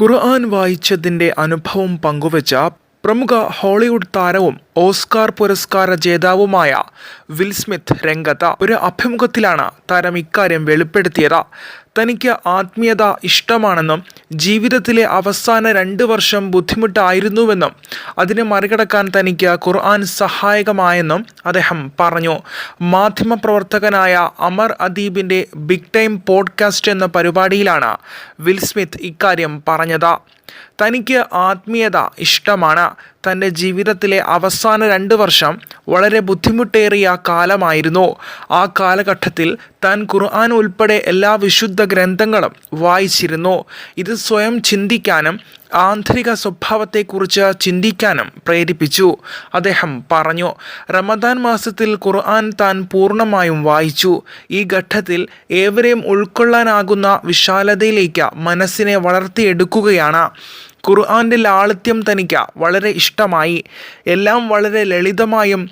ഖുർആൻ വായിച്ചതിന്റെ അനുഭവം പങ്കുവച്ച പ്രമുഖ ഹോളിവുഡ് താരവും ഓസ്കാർ പുരസ്കാര ജേതാവുമായ വിൽ സ്മിത്ത് രംഗത്ത് ഒരു അഭിമുഖത്തിലാണ് താരം ഇക്കാര്യം വെളിപ്പെടുത്തിയത്. തനിക്ക് ആത്മീയത ഇഷ്ടമാണെന്നും ജീവിതത്തിലെ അവസാന രണ്ട് വർഷം ബുദ്ധിമുട്ടായിരുന്നുവെന്നും അതിനെ മറികടക്കാൻ തനിക്ക് ഖുർആൻ സഹായകമായെന്നും അദ്ദേഹം പറഞ്ഞു. മാധ്യമപ്രവർത്തകനായ അമർ അദീബിന്റെ ബിഗ് ടൈം പോഡ്കാസ്റ്റ് എന്ന പരിപാടിയിലാണ് വിൽ സ്മിത്ത് ഇക്കാര്യം പറഞ്ഞത്. തനിക്ക് ആത്മീയത ഇഷ്ടമാണ്. തന്റെ ജീവിതത്തിലെ അവസാന രണ്ട് വർഷം വളരെ ബുദ്ധിമുട്ടേറിയ കാലമായിരുന്നു. ആ കാലഘട്ടത്തിൽ താൻ ഖുർആൻ ഉൾപ്പെടെ എല്ലാ വിശുദ്ധ ഗ്രന്ഥങ്ങളും വായിച്ചിരുന്നു. ഇത് സ്വയം ചിന്തിക്കാനും ആന്തരിക സ്വഭാവത്തെക്കുറിച്ച് ചിന്തിക്കാനും പ്രേരിപ്പിച്ചു. അദ്ദേഹം പറഞ്ഞു റമദാൻ മാസത്തിൽ ഖുർആൻ താൻ പൂർണമായും വായിച്ചു. ഈ ഘട്ടത്തിൽ ഏവരെയും ഉൾക്കൊള്ളാനാകുന്ന വിശാലതയിലേക്ക് മനസ്സിനെ വളർത്തിയെടുക്കുകയാണ്. ഖുർആന്റെ ലാളിത്യം തനിക്ക് വളരെ ഇഷ്ടമായി. എല്ലാം വളരെ ലളിതമായും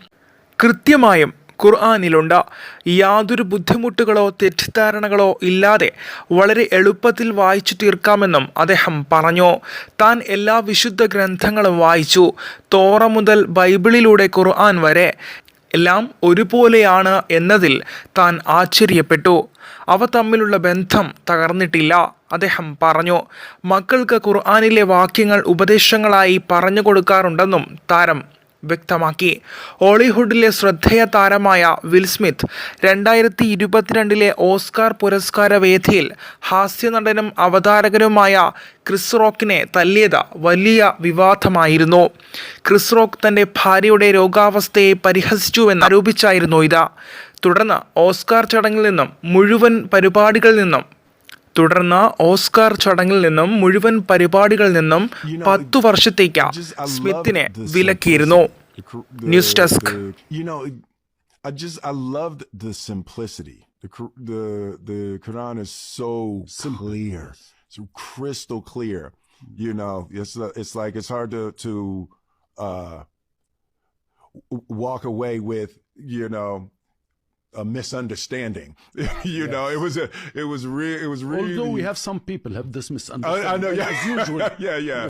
കൃത്യമായും ഖുർആാനിലുണ്ട്. യാതൊരു ബുദ്ധിമുട്ടുകളോ തെറ്റിദ്ധാരണകളോ ഇല്ലാതെ വളരെ എളുപ്പത്തിൽ വായിച്ചു തീർക്കാമെന്നും അദ്ദേഹം പറഞ്ഞു. താൻ എല്ലാ വിശുദ്ധ ഗ്രന്ഥങ്ങളും വായിച്ചു. തോറ മുതൽ ബൈബിളിലൂടെ ഖുർആൻ വരെ എല്ലാം ഒരുപോലെയാണ് എന്നതിൽ താൻ ആശ്ചര്യപ്പെട്ടു. അവ തമ്മിലുള്ള ബന്ധം തകർന്നിട്ടില്ല അദ്ദേഹം പറഞ്ഞു. മക്കൾക്ക് ഖുർആാനിലെ വാക്യങ്ങൾ ഉപദേശങ്ങളായി പറഞ്ഞു കൊടുക്കാറുണ്ടെന്നും താരം വ്യക്തമാക്കി. ഹോളിവുഡിലെ ശ്രദ്ധേയ താരമായ വിൽ സ്മിത്ത് രണ്ടായിരത്തി ഇരുപത്തിരണ്ടിലെ ഓസ്കാർ പുരസ്കാര വേദിയിൽ ഹാസ്യനടനും അവതാരകനുമായ ക്രിസ് റോക്കിനെ തല്ലിയത് വലിയ വിവാദമായിരുന്നു. ക്രിസ് റോക്ക് തന്റെ ഭാര്യയുടെ രോഗാവസ്ഥയെ പരിഹസിച്ചുവെന്ന് ആരോപിച്ചായിരുന്നു ഇത്. തുടർന്ന് ഓസ്കാർ ചടങ്ങിൽ നിന്നും മുഴുവൻ പരിപാടികളിൽ നിന്നും തുടർന്ന് ഓസ്കാർ ചടങ്ങിൽ നിന്നും മുഴുവൻ പരിപാടികളിൽ നിന്നും പത്തു വർഷത്തേക്ക് സ്മിത്തിനെ വിലക്കിയിരുന്നു news desk I just I loved the simplicity. The the the Quran is so clear, so crystal clear. You know, it's it's like it's hard to to uh, walk away with you know a misunderstanding. you know, it was a it was real it was really. Although we have some people have this misunderstanding. I, I know, yeah, As usual. yeah, yeah.